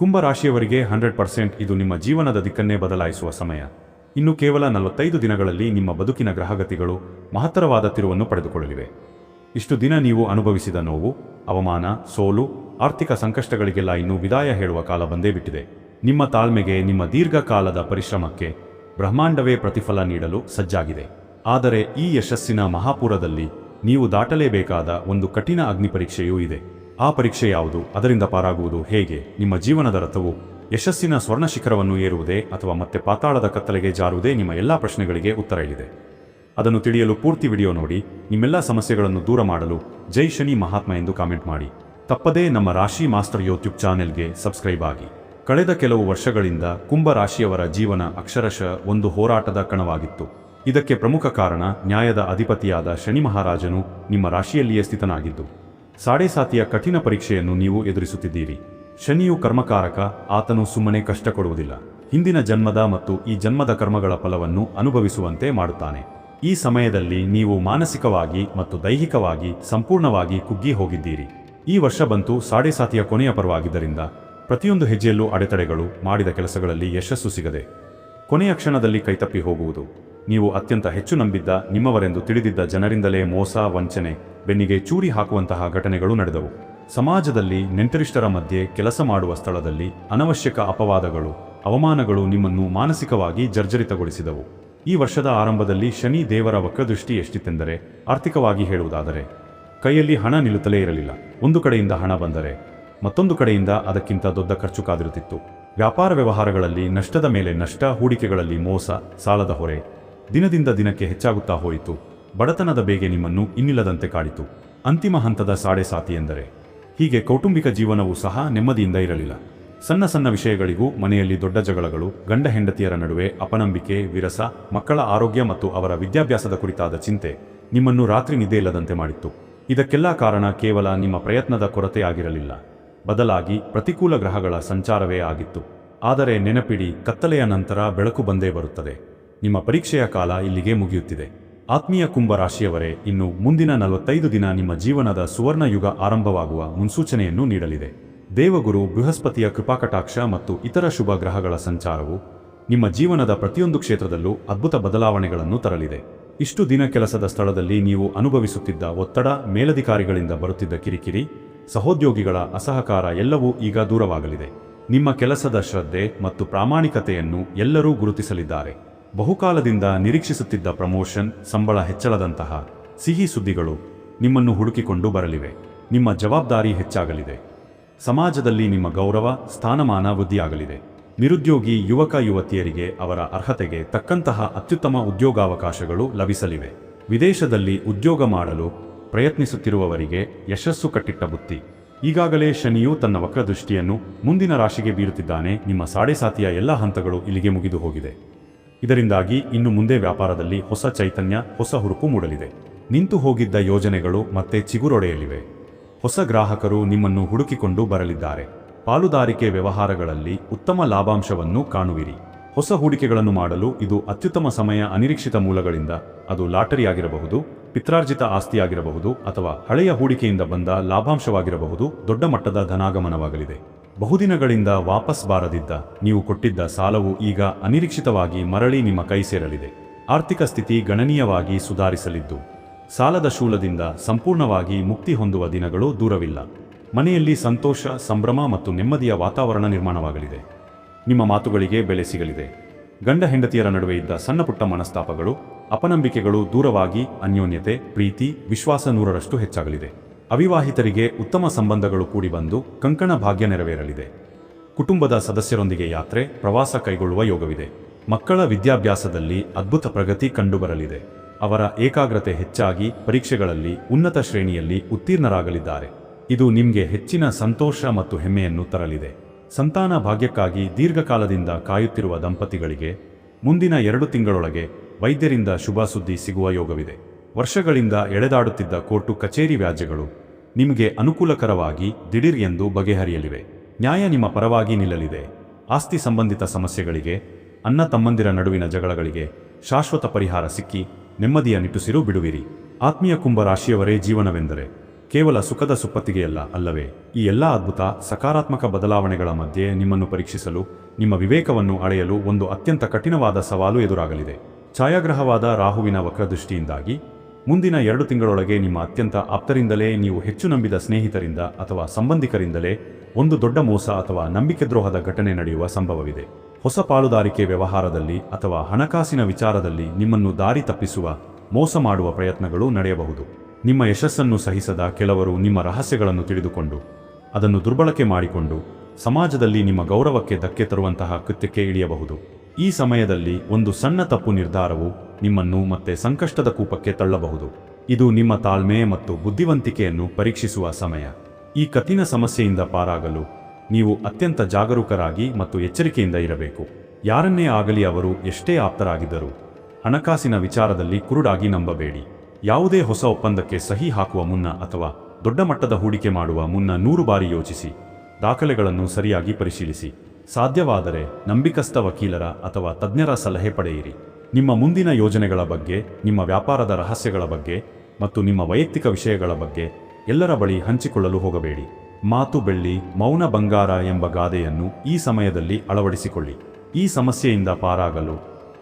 ಕುಂಭರಾಶಿಯವರಿಗೆ hundred percent ಇದು ನಿಮ್ಮ ಜೀವನದ ದಿಕ್ಕನ್ನೇ ಬದಲಾಯಿಸುವ ಸಮಯ. ಇನ್ನು ಕೇವಲ ನಲವತ್ತೈದು ದಿನಗಳಲ್ಲಿ ನಿಮ್ಮ ಬದುಕಿನ ಗ್ರಹಗತಿಗಳು ಮಹತ್ತರವಾದ ತಿರುವನ್ನು ಪಡೆದುಕೊಳ್ಳಲಿವೆ. ಇಷ್ಟು ದಿನ ನೀವು ಅನುಭವಿಸಿದ ನೋವು, ಅವಮಾನ, ಸೋಲು, ಆರ್ಥಿಕ ಸಂಕಷ್ಟಗಳಿಗೆಲ್ಲ ಇನ್ನೂ ವಿದಾಯ ಹೇಳುವ ಕಾಲ ಬಂದೇ ಬಿಟ್ಟಿದೆ. ನಿಮ್ಮ ತಾಳ್ಮೆಗೆ, ನಿಮ್ಮ ದೀರ್ಘಕಾಲದ ಪರಿಶ್ರಮಕ್ಕೆ ಬ್ರಹ್ಮಾಂಡವೇ ಪ್ರತಿಫಲ ನೀಡಲು ಸಜ್ಜಾಗಿದೆ. ಆದರೆ ಈ ಯಶಸ್ಸಿನ ಮಹಾಪುರದಲ್ಲಿ ನೀವು ದಾಟಲೇಬೇಕಾದ ಒಂದು ಕಠಿಣ ಅಗ್ನಿಪರೀಕ್ಷೆಯೂ ಇದೆ. ಆ ಪರೀಕ್ಷೆ ಯಾವುದು? ಅದರಿಂದ ಪಾರಾಗುವುದು ಹೇಗೆ? ನಿಮ್ಮ ಜೀವನದ ರಥವು ಯಶಸ್ಸಿನ ಸ್ವರ್ಣ ಶಿಖರವನ್ನು ಏರುವುದೇ ಅಥವಾ ಮತ್ತೆ ಪಾತಾಳದ ಕತ್ತಲೆಗೆ ಜಾರುವುದೇ ನಿಮ್ಮ ಎಲ್ಲಾ ಪ್ರಶ್ನೆಗಳಿಗೆ ಉತ್ತರ ಇಲ್ಲಿದೆ ಅದನ್ನು ತಿಳಿಯಲು ಪೂರ್ತಿ ವಿಡಿಯೋ ನೋಡಿ. ನಿಮ್ಮೆಲ್ಲ ಸಮಸ್ಯೆಗಳನ್ನು ದೂರ ಮಾಡಲು ಜೈ ಶನಿ ಮಹಾತ್ಮ ಎಂದು ಕಾಮೆಂಟ್ ಮಾಡಿ. ತಪ್ಪದೇ ನಮ್ಮ ರಾಶಿ ಮಾಸ್ಟರ್ ಯೂಟ್ಯೂಬ್ ಚಾನೆಲ್ಗೆ ಸಬ್ಸ್ಕ್ರೈಬ್ ಆಗಿ. ಕಳೆದ ಕೆಲವು ವರ್ಷಗಳಿಂದ ಕುಂಭ ರಾಶಿಯವರ ಜೀವನ ಅಕ್ಷರಶಃ ಒಂದು ಹೋರಾಟದ ಕಣವಾಗಿತ್ತು. ಇದಕ್ಕೆ ಪ್ರಮುಖ ಕಾರಣ ನ್ಯಾಯದ ಅಧಿಪತಿಯಾದ ಶನಿ ಮಹಾರಾಜನು ನಿಮ್ಮ ರಾಶಿಯಲ್ಲಿಯೇ ಸ್ಥಿತನಾಗಿದ್ದು. ಸಾಡೆ ಸಾತಿಯ ಕಠಿಣ ಪರೀಕ್ಷೆಯನ್ನು ನೀವು ಎದುರಿಸುತ್ತಿದ್ದೀರಿ. ಶನಿಯು ಕರ್ಮಕಾರಕ, ಆತನು ಸುಮ್ಮನೆ ಕಷ್ಟ ಕೊಡುವುದಿಲ್ಲ ಹಿಂದಿನ ಜನ್ಮದ ಮತ್ತು ಈ ಜನ್ಮದ ಕರ್ಮಗಳ ಫಲವನ್ನು ಅನುಭವಿಸುವಂತೆ ಮಾಡುತ್ತಾನೆ. ಈ ಸಮಯದಲ್ಲಿ ನೀವು ಮಾನಸಿಕವಾಗಿ ಮತ್ತು ದೈಹಿಕವಾಗಿ ಸಂಪೂರ್ಣವಾಗಿ ಕುಗ್ಗಿ ಹೋಗಿದ್ದೀರಿ. ಈ ವರ್ಷ ಬಂತು ಸಾಡೆ ಸಾತಿಯ ಕೊನೆಯ ಪರವಾಗಿದ್ದರಿಂದ ಪ್ರತಿಯೊಂದು ಹೆಜ್ಜೆಯಲ್ಲೂ ಅಡೆತಡೆಗಳು ಮಾಡಿದ ಕೆಲಸಗಳಲ್ಲಿ ಯಶಸ್ಸು ಸಿಗದೆ. ಕೊನೆಯ ಕ್ಷಣದಲ್ಲಿ ಕೈತಪ್ಪಿ ಹೋಗುವುದು. ನೀವು ಅತ್ಯಂತ ಹೆಚ್ಚು ನಂಬಿದ್ದ ನಿಮ್ಮವರೆಂದು ತಿಳಿದಿದ್ದ ಜನರಿಂದಲೇ ಮೋಸ, ವಂಚನೆ ಬೆನ್ನಿಗೆ ಚೂರಿ ಹಾಕುವಂತಹ ಘಟನೆಗಳು ನಡೆದವು. ಸಮಾಜದಲ್ಲಿ ನೆಂಟರಿಷ್ಟರ ಮಧ್ಯೆ ಕೆಲಸ ಮಾಡುವ ಸ್ಥಳದಲ್ಲಿ ಅನವಶ್ಯಕ ಅಪವಾದಗಳು, ಅವಮಾನಗಳು ನಿಮ್ಮನ್ನು ಮಾನಸಿಕವಾಗಿ ಜರ್ಜರಿತಗೊಳಿಸಿದವು. ಈ ವರ್ಷದ ಆರಂಭದಲ್ಲಿ ಶನಿ ದೇವರ ವಕ್ರದೃಷ್ಟಿ ಎಷ್ಟಿತ್ತೆಂದರೆ ಆರ್ಥಿಕವಾಗಿ ಹೇಳುವುದಾದರೆ, ಕೈಯಲ್ಲಿ ಹಣ ನಿಲ್ಲುತ್ತಲೇ ಇರಲಿಲ್ಲ. ಒಂದು ಕಡೆಯಿಂದ ಹಣ ಬಂದರೆ ಮತ್ತೊಂದು ಕಡೆಯಿಂದ ಅದಕ್ಕಿಂತ ದೊಡ್ಡ ಖರ್ಚು ಕಾದಿರುತ್ತಿತ್ತು. ವ್ಯಾಪಾರ ವ್ಯವಹಾರಗಳಲ್ಲಿ ನಷ್ಟದ ಮೇಲೆ ನಷ್ಟ, ಹೂಡಿಕೆಗಳಲ್ಲಿ ಮೋಸ, ಸಾಲದ ಹೊರೆ ದಿನದಿಂದ ದಿನಕ್ಕೆ ಹೆಚ್ಚಾಗುತ್ತಾ ಹೋಯಿತು. ಬಡತನದ ಬೇಗೆ ನಿಮ್ಮನ್ನು ಇನ್ನಿಲ್ಲದಂತೆ ಕಾಡಿತು. ಅಂತಿಮ ಹಂತದ ಸಾಡೆ ಸಾತಿ ಎಂದರೆ, ಹೀಗೆ ಕೌಟುಂಬಿಕ ಜೀವನವೂ ಸಹ ನೆಮ್ಮದಿಯಿಂದ ಇರಲಿಲ್ಲ. ಸಣ್ಣ ಸಣ್ಣ ವಿಷಯಗಳಿಗೂ ಮನೆಯಲ್ಲಿ ದೊಡ್ಡ ಜಗಳಗಳು, ಗಂಡ ಹೆಂಡತಿಯರ ನಡುವೆ ಅಪನಂಬಿಕೆ, ವಿರಸ, ಮಕ್ಕಳ ಆರೋಗ್ಯ ಮತ್ತು ಅವರ ವಿದ್ಯಾಭ್ಯಾಸದ ಕುರಿತಾದ ಚಿಂತೆ ನಿಮ್ಮನ್ನು ರಾತ್ರಿ ನಿದ್ದೆ ಇಲ್ಲದಂತೆ ಮಾಡಿತ್ತು. ಇದಕ್ಕೆಲ್ಲ ಕಾರಣ ಕೇವಲ ನಿಮ್ಮ ಪ್ರಯತ್ನದ ಕೊರತೆಯಾಗಿರಲಿಲ್ಲ ಬದಲಾಗಿ ಪ್ರತಿಕೂಲ ಗ್ರಹಗಳ ಸಂಚಾರವೇ ಆಗಿತ್ತು. ಆದರೆ ನೆನಪಿಡಿ, ಕತ್ತಲೆಯ ನಂತರ ಬೆಳಕು ಬಂದೇ ಬರುತ್ತದೆ. ನಿಮ್ಮ ಪರೀಕ್ಷೆಯ ಕಾಲ ಇಲ್ಲಿಗೆ ಮುಗಿಯುತ್ತಿದೆ. ಆತ್ಮೀಯ ಕುಂಭ ರಾಶಿಯವರೇ ಇನ್ನು ಮುಂದಿನ ನಲವತ್ತೈದು ದಿನ ನಿಮ್ಮ ಜೀವನದ ಸುವರ್ಣ ಯುಗ ಆರಂಭವಾಗುವ ಮುನ್ಸೂಚನೆಯನ್ನು ನೀಡಲಿದೆ. ದೇವಗುರು, ಬೃಹಸ್ಪತಿಯ ಕೃಪಾಕಟಾಕ್ಷ ಮತ್ತು ಇತರ ಶುಭ ಗ್ರಹಗಳ ಸಂಚಾರವು ನಿಮ್ಮ ಜೀವನದ ಪ್ರತಿಯೊಂದು ಕ್ಷೇತ್ರದಲ್ಲೂ ಅದ್ಭುತ ಬದಲಾವಣೆಗಳನ್ನು ತರಲಿದೆ. ಇಷ್ಟು ದಿನ ಕೆಲಸದ ಸ್ಥಳದಲ್ಲಿ ನೀವು ಅನುಭವಿಸುತ್ತಿದ್ದ ಒತ್ತಡ, ಮೇಲಧಿಕಾರಿಗಳಿಂದ ಬರುತ್ತಿದ್ದ ಕಿರಿಕಿರಿ, ಸಹೋದ್ಯೋಗಿಗಳ ಅಸಹಕಾರ ಎಲ್ಲವೂ ಈಗ ದೂರವಾಗಲಿದೆ. ನಿಮ್ಮ ಕೆಲಸದ ಶ್ರದ್ಧೆ ಮತ್ತು ಪ್ರಾಮಾಣಿಕತೆಯನ್ನು ಎಲ್ಲರೂ ಗುರುತಿಸಲಿದ್ದಾರೆ. ಬಹುಕಾಲದಿಂದ ನಿರೀಕ್ಷಿಸುತ್ತಿದ್ದ ಪ್ರಮೋಷನ್ ಸಂಬಳ ಹೆಚ್ಚಳದಂತಹ ಸಿಹಿ ಸುದ್ದಿಗಳು ನಿಮ್ಮನ್ನು ಹುಡುಕಿಕೊಂಡು ಬರಲಿವೆ. ನಿಮ್ಮ ಜವಾಬ್ದಾರಿ ಹೆಚ್ಚಾಗಲಿದೆ. ಸಮಾಜದಲ್ಲಿ ನಿಮ್ಮ ಗೌರವ, ಸ್ಥಾನಮಾನ ವೃದ್ಧಿಯಾಗಲಿದೆ. ನಿರುದ್ಯೋಗಿ ಯುವಕ ಯುವತಿಯರಿಗೆ ಅವರ ಅರ್ಹತೆಗೆ ತಕ್ಕಂತಹ ಅತ್ಯುತ್ತಮ ಉದ್ಯೋಗಾವಕಾಶಗಳು ಲಭಿಸಲಿವೆ. ವಿದೇಶದಲ್ಲಿ ಉದ್ಯೋಗ ಮಾಡಲು ಪ್ರಯತ್ನಿಸುತ್ತಿರುವವರಿಗೆ ಯಶಸ್ಸು ಕಟ್ಟಿಟ್ಟ ಬುತ್ತಿ. ಈಗಾಗಲೇ ಶನಿಯು ತನ್ನ ವಕ್ರದೃಷ್ಟಿಯನ್ನು ಮುಂದಿನ ರಾಶಿಗೆ ಬೀರುತ್ತಿದ್ದಾನೆ. ನಿಮ್ಮ ಸಾಡೆಸಾತಿಯ ಎಲ್ಲ ಹಂತಗಳು ಇಲ್ಲಿಗೆ ಮುಗಿದು ಹೋಗಿದೆ ಇದರಿಂದಾಗಿ ಇನ್ನು ಮುಂದೆ ವ್ಯಾಪಾರದಲ್ಲಿ ಹೊಸ ಚೈತನ್ಯ, ಹೊಸ ಹುರುಪು ಮೂಡಲಿದೆ. ನಿಂತು ಹೋಗಿದ್ದ ಯೋಜನೆಗಳು ಮತ್ತೆ ಚಿಗುರೊಡೆಯಲಿವೆ. ಹೊಸ ಗ್ರಾಹಕರು ನಿಮ್ಮನ್ನು ಹುಡುಕಿಕೊಂಡು ಬರಲಿದ್ದಾರೆ. ಪಾಲುದಾರಿಕೆ ವ್ಯವಹಾರಗಳಲ್ಲಿ ಉತ್ತಮ ಲಾಭಾಂಶವನ್ನು ಕಾಣುವಿರಿ. ಹೊಸ ಹೂಡಿಕೆಗಳನ್ನು ಮಾಡಲು ಇದು ಅತ್ಯುತ್ತಮ ಸಮಯ ಅನಿರೀಕ್ಷಿತ ಮೂಲಗಳಿಂದ ಅದು ಲಾಟರಿಯಾಗಿರಬಹುದು, ಪಿತ್ರಾರ್ಜಿತ ಆಸ್ತಿಯಾಗಿರಬಹುದು ಅಥವಾ ಹಳೆಯ ಹೂಡಿಕೆಯಿಂದ ಬಂದ ಲಾಭಾಂಶವಾಗಿರಬಹುದು, ದೊಡ್ಡ ಮಟ್ಟದ ಧನಾಗಮನವಾಗಲಿದೆ. ಬಹುದಿನಗಳಿಂದ ವಾಪಸ್ ಬಾರದಿದ್ದ ನೀವು ಕೊಟ್ಟಿದ್ದ ಸಾಲವು ಈಗ ಅನಿರೀಕ್ಷಿತವಾಗಿ ಮರಳಿ ನಿಮ್ಮ ಕೈ ಸೇರಲಿದೆ. ಆರ್ಥಿಕ ಸ್ಥಿತಿ ಗಣನೀಯವಾಗಿ ಸುಧಾರಿಸಲಿದ್ದು, ಸಾಲದ ಶೂಲದಿಂದ ಸಂಪೂರ್ಣವಾಗಿ ಮುಕ್ತಿ ಹೊಂದುವ ದಿನಗಳು ದೂರವಿಲ್ಲ. ಮನೆಯಲ್ಲಿ ಸಂತೋಷ, ಸಂಭ್ರಮ ಮತ್ತು ನೆಮ್ಮದಿಯ ವಾತಾವರಣ ನಿರ್ಮಾಣವಾಗಲಿದೆ. ನಿಮ್ಮ ಮಾತುಗಳಿಗೆ ಬೆಲೆ ಸಿಗಲಿದೆ. ಗಂಡ ಹೆಂಡತಿಯರ ನಡುವೆ ಇದ್ದ ಸಣ್ಣಪುಟ್ಟ ಮನಸ್ತಾಪಗಳು, ಅಪನಂಬಿಕೆಗಳು ದೂರವಾಗಿ ಅನ್ಯೋನ್ಯತೆ, ಪ್ರೀತಿ, ವಿಶ್ವಾಸ ನೂರರಷ್ಟು ಹೆಚ್ಚಾಗಲಿದೆ. ಅವಿವಾಹಿತರಿಗೆ ಉತ್ತಮ ಸಂಬಂಧಗಳು ಕೂಡಿಬಂದು ಕಂಕಣ ಭಾಗ್ಯ ನೆರವೇರಲಿದೆ. ಕುಟುಂಬದ ಸದಸ್ಯರೊಂದಿಗೆ ಯಾತ್ರೆ, ಪ್ರವಾಸ ಕೈಗೊಳ್ಳುವ ಯೋಗವಿದೆ. ಮಕ್ಕಳ ವಿದ್ಯಾಭ್ಯಾಸದಲ್ಲಿ ಅದ್ಭುತ ಪ್ರಗತಿ ಕಂಡುಬರಲಿದೆ. ಅವರ ಏಕಾಗ್ರತೆ ಹೆಚ್ಚಾಗಿ ಪರೀಕ್ಷೆಗಳಲ್ಲಿ ಉನ್ನತ ಶ್ರೇಣಿಯಲ್ಲಿ ಉತ್ತೀರ್ಣರಾಗಲಿದ್ದಾರೆ. ಇದು ನಿಮಗೆ ಹೆಚ್ಚಿನ ಸಂತೋಷ ಮತ್ತು ಹೆಮ್ಮೆಯನ್ನು ತರಲಿದೆ. ಸಂತಾನ ಭಾಗ್ಯಕ್ಕಾಗಿ ದೀರ್ಘಕಾಲದಿಂದ ಕಾಯುತ್ತಿರುವ ದಂಪತಿಗಳಿಗೆ ಮುಂದಿನ ಎರಡು ತಿಂಗಳೊಳಗೆ ವೈದ್ಯರಿಂದ ಶುಭ ಸುದ್ದಿ ಸಿಗುವ ಯೋಗವಿದೆ. ವರ್ಷಗಳಿಂದ ಎಳೆದಾಡುತ್ತಿದ್ದ ಕೋರ್ಟು ಕಚೇರಿ ವ್ಯಾಜ್ಯಗಳು ನಿಮಗೆ ಅನುಕೂಲಕರವಾಗಿ ದಿಢೀರ್ ಎಂದು ಬಗೆಹರಿಯಲಿವೆ. ನ್ಯಾಯ ನಿಮ್ಮ ಪರವಾಗಿ ನಿಲ್ಲಲಿದೆ. ಆಸ್ತಿ ಸಂಬಂಧಿತ ಸಮಸ್ಯೆಗಳಿಗೆ, ಅನ್ನ ತಮ್ಮಂದಿರ ನಡುವಿನ ಜಗಳಗಳಿಗೆ ಶಾಶ್ವತ ಪರಿಹಾರ ಸಿಕ್ಕಿ ನೆಮ್ಮದಿಯ ನಿಟ್ಟುಸಿರು ಬಿಡುವಿರಿ. ಆತ್ಮೀಯ ಕುಂಭ ರಾಶಿಯವರೇ ಜೀವನವೆಂದರೆ ಕೇವಲ ಸುಖದ ಸುಪ್ಪತ್ತಿಗೆಯಲ್ಲ ಅಲ್ಲವೇ, ಈ ಎಲ್ಲ ಅದ್ಭುತ, ಸಕಾರಾತ್ಮಕ ಬದಲಾವಣೆಗಳ ಮಧ್ಯೆ ನಿಮ್ಮನ್ನು ಪರೀಕ್ಷಿಸಲು, ನಿಮ್ಮ ವಿವೇಕವನ್ನು ಅಳೆಯಲು ಒಂದು ಅತ್ಯಂತ ಕಠಿಣವಾದ ಸವಾಲು ಎದುರಾಗಲಿದೆ. ಛಾಯಾಗ್ರಹವಾದ ರಾಹುವಿನ ವಕ್ರದೃಷ್ಟಿಯಿಂದಾಗಿ ಮುಂದಿನ ಎರಡು ತಿಂಗಳೊಳಗೆ ನಿಮ್ಮ ಅತ್ಯಂತ ಆಪ್ತರಿಂದಲೇ ನೀವು ಹೆಚ್ಚು ನಂಬಿದ ಸ್ನೇಹಿತರಿಂದ ಅಥವಾ ಸಂಬಂಧಿಕರಿಂದಲೇ ಒಂದು ದೊಡ್ಡ ಮೋಸ ಅಥವಾ ನಂಬಿಕೆ ದ್ರೋಹದ ಘಟನೆ ನಡೆಯುವ ಸಂಭವವಿದೆ. ಹೊಸ ಪಾಲುದಾರಿಕೆ ವ್ಯವಹಾರದಲ್ಲಿ ಅಥವಾ ಹಣಕಾಸಿನ ವಿಚಾರದಲ್ಲಿ ನಿಮ್ಮನ್ನು ದಾರಿ ತಪ್ಪಿಸುವ, ಮೋಸ ಮಾಡುವ ಪ್ರಯತ್ನಗಳು ನಡೆಯಬಹುದು. ನಿಮ್ಮ ಯಶಸ್ಸನ್ನು ಸಹಿಸದ ಕೆಲವರು ನಿಮ್ಮ ರಹಸ್ಯಗಳನ್ನು ತಿಳಿದುಕೊಂಡು, ಅದನ್ನು ದುರ್ಬಳಕೆ ಮಾಡಿಕೊಂಡು, ಸಮಾಜದಲ್ಲಿ ನಿಮ್ಮ ಗೌರವಕ್ಕೆ ಧಕ್ಕೆ ತರುವಂತಹ ಕೃತ್ಯಕ್ಕೆ ಇಳಿಯಬಹುದು. ಈ ಸಮಯದಲ್ಲಿ ಒಂದು ಸಣ್ಣ ತಪ್ಪು ನಿರ್ಧಾರವು ನಿಮ್ಮನ್ನು ಮತ್ತೆ ಸಂಕಷ್ಟದ ಕೂಪಕ್ಕೆ ತಳ್ಳಬಹುದು. ಇದು ನಿಮ್ಮ ತಾಳ್ಮೆ ಮತ್ತು ಬುದ್ಧಿವಂತಿಕೆಯನ್ನು ಪರೀಕ್ಷಿಸುವ ಸಮಯ. ಈ ಕಠಿಣ ಸಮಸ್ಯೆಯಿಂದ ಪಾರಾಗಲು ನೀವು ಅತ್ಯಂತ ಜಾಗರೂಕರಾಗಿ ಮತ್ತು ಎಚ್ಚರಿಕೆಯಿಂದ ಇರಬೇಕು. ಯಾರನ್ನೇ ಆಗಲಿ ಅವರು ಎಷ್ಟೇ ಆಪ್ತರಾಗಿದ್ದರು ಹಣಕಾಸಿನ ವಿಚಾರದಲ್ಲಿ ಕುರುಡಾಗಿ ನಂಬಬೇಡಿ. ಯಾವುದೇ ಹೊಸ ಒಪ್ಪಂದಕ್ಕೆ ಸಹಿ ಹಾಕುವ ಮುನ್ನ ಅಥವಾ ದೊಡ್ಡ ಮಟ್ಟದ ಹೂಡಿಕೆ ಮಾಡುವ ಮುನ್ನ ನೂರು ಬಾರಿ ಯೋಚಿಸಿ. ದಾಖಲೆಗಳನ್ನು ಸರಿಯಾಗಿ ಪರಿಶೀಲಿಸಿ. ಸಾಧ್ಯವಾದರೆ ನಂಬಿಕಸ್ಥ ವಕೀಲರ ಅಥವಾ ತಜ್ಞರ ಸಲಹೆ ಪಡೆಯಿರಿ. ನಿಮ್ಮ ಮುಂದಿನ ಯೋಜನೆಗಳ ಬಗ್ಗೆ, ನಿಮ್ಮ ವ್ಯಾಪಾರದ ರಹಸ್ಯಗಳ ಬಗ್ಗೆ ಮತ್ತು ನಿಮ್ಮ ವೈಯಕ್ತಿಕ ವಿಷಯಗಳ ಬಗ್ಗೆ ಎಲ್ಲರ ಬಳಿ ಹಂಚಿಕೊಳ್ಳಲು ಹೋಗಬೇಡಿ. ಮಾತು ಬೆಳ್ಳಿ, ಮೌನ ಬಂಗಾರ ಎಂಬ ಗಾದೆಯನ್ನು ಈ ಸಮಯದಲ್ಲಿ ಅಳವಡಿಸಿಕೊಳ್ಳಿ. ಈ ಸಮಸ್ಯೆಯಿಂದ ಪಾರಾಗಲು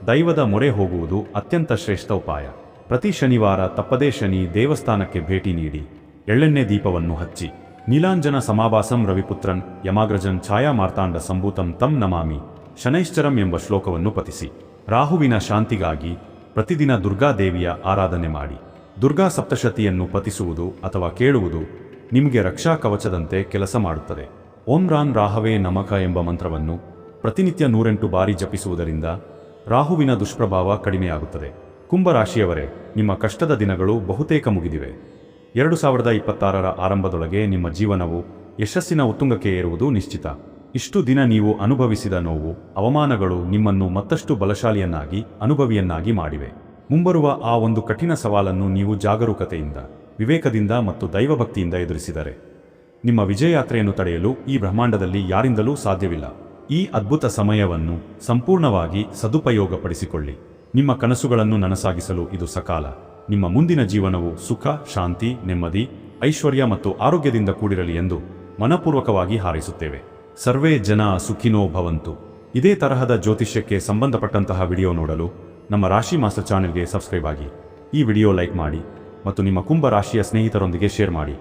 ದೈವದ ಮೊರೆ ಹೋಗುವುದು ಅತ್ಯಂತ ಶ್ರೇಷ್ಠ ಉಪಾಯ. ಪ್ರತಿ ಶನಿವಾರ ತಪ್ಪದೇ ಶನಿ ದೇವಸ್ಥಾನಕ್ಕೆ ಭೇಟಿ ನೀಡಿ. ಎಳ್ಳೆಣ್ಣೆ ದೀಪವನ್ನು ಹಚ್ಚಿ. ನೀಲಾಂಜನ ಸಮಾಭಾಸಂ ರವಿಪುತ್ರನ್, ಯಮಾಗ್ರಜನ್ ಛಾಯಾ ಮಾರ್ತಾಂಡ ಸಂಭೂತಂ ತಂ ನಮಾಮಿ. ಶನೈಶ್ಚರಂ ಎಂಬ ಶ್ಲೋಕವನ್ನು ಪಠಿಸಿ. ರಾಹುವಿನ ಶಾಂತಿಗಾಗಿ ಪ್ರತಿದಿನ ದುರ್ಗಾದೇವಿಯ ಆರಾಧನೆ ಮಾಡಿ. ದುರ್ಗಾ ಸಪ್ತಶತಿಯನ್ನು ಪತಿಸುವುದು ಅಥವಾ ಕೇಳುವುದು ನಿಮಗೆ ರಕ್ಷಾ ಕವಚದಂತೆ ಕೆಲಸ ಮಾಡುತ್ತದೆ. ಓಂ ರಾನ್ ರಾಹವೇ ನಮಕ ಎಂಬ ಮಂತ್ರವನ್ನು ಪ್ರತಿನಿತ್ಯ ನೂರೆಂಟು ಬಾರಿ ಜಪಿಸುವುದರಿಂದ ರಾಹುವಿನ ದುಷ್ಪ್ರಭಾವ ಕಡಿಮೆಯಾಗುತ್ತದೆ. ಕುಂಭರಾಶಿಯವರೇ, ನಿಮ್ಮ ಕಷ್ಟದ ದಿನಗಳು ಬಹುತೇಕ ಮುಗಿದಿವೆ. ಎರಡು ಸಾವಿರದ ಇಪ್ಪತ್ತಾರರ ಆರಂಭದೊಳಗೆ ನಿಮ್ಮ ಜೀವನವು ಯಶಸ್ಸಿನ ಉತ್ತುಂಗಕ್ಕೆ ಏರುವುದು ನಿಶ್ಚಿತ. ಇಷ್ಟು ದಿನ ನೀವು ಅನುಭವಿಸಿದ ನೋವು, ಅವಮಾನಗಳು ನಿಮ್ಮನ್ನು ಮತ್ತಷ್ಟು ಬಲಶಾಲಿಯನ್ನಾಗಿ, ಅನುಭವಿಯನ್ನಾಗಿ ಮಾಡಿವೆ. ಮುಂಬರುವ ಆ ಒಂದು ಕಠಿಣ ಸವಾಲನ್ನು ನೀವು ಜಾಗರೂಕತೆಯಿಂದ, ವಿವೇಕದಿಂದ ಮತ್ತು ದೈವಭಕ್ತಿಯಿಂದ ಎದುರಿಸಿದರೆ. ನಿಮ್ಮ ವಿಜಯಯಾತ್ರೆಯನ್ನು ತಡೆಯಲು ಈ ಬ್ರಹ್ಮಾಂಡದಲ್ಲಿ ಯಾರಿಂದಲೂ ಸಾಧ್ಯವಿಲ್ಲ. ಈ ಅದ್ಭುತ ಸಮಯವನ್ನು ಸಂಪೂರ್ಣವಾಗಿ ಸದುಪಯೋಗಪಡಿಸಿಕೊಳ್ಳಿ. ನಿಮ್ಮ ಕನಸುಗಳನ್ನು ನನಸಾಗಿಸಲು ಇದು ಸಕಾಲ. ನಿಮ್ಮ ಮುಂದಿನ ಜೀವನವು ಸುಖ, ಶಾಂತಿ, ನೆಮ್ಮದಿ, ಐಶ್ವರ್ಯ ಮತ್ತು ಆರೋಗ್ಯದಿಂದ ಕೂಡಿರಲಿ ಎಂದು ಮನಪೂರ್ವಕವಾಗಿ ಹಾರೈಸುತ್ತೇವೆ. ಸರ್ವೇ ಜನ ಸುಖಿನೋ ಭವಂತು. ಇದೇ ತರಹದ ಜ್ಯೋತಿಷ್ಯಕ್ಕೆ ಸಂಬಂಧಪಟ್ಟಂತಹ ವಿಡಿಯೋ ನೋಡಲು ನಮ್ಮ ರಾಶಿ ಮಾಸ್ಟರ್ ಚಾನೆಲ್ಗೆ ಸಬ್ಸ್ಕ್ರೈಬ್ ಆಗಿ ಈ ವಿಡಿಯೋ ಲೈಕ್ ಮಾಡಿ ಮತ್ತು ನಿಮ್ಮ ಕುಂಭ ರಾಶಿಯ ಸ್ನೇಹಿತರೊಂದಿಗೆ ಶೇರ್ ಮಾಡಿ.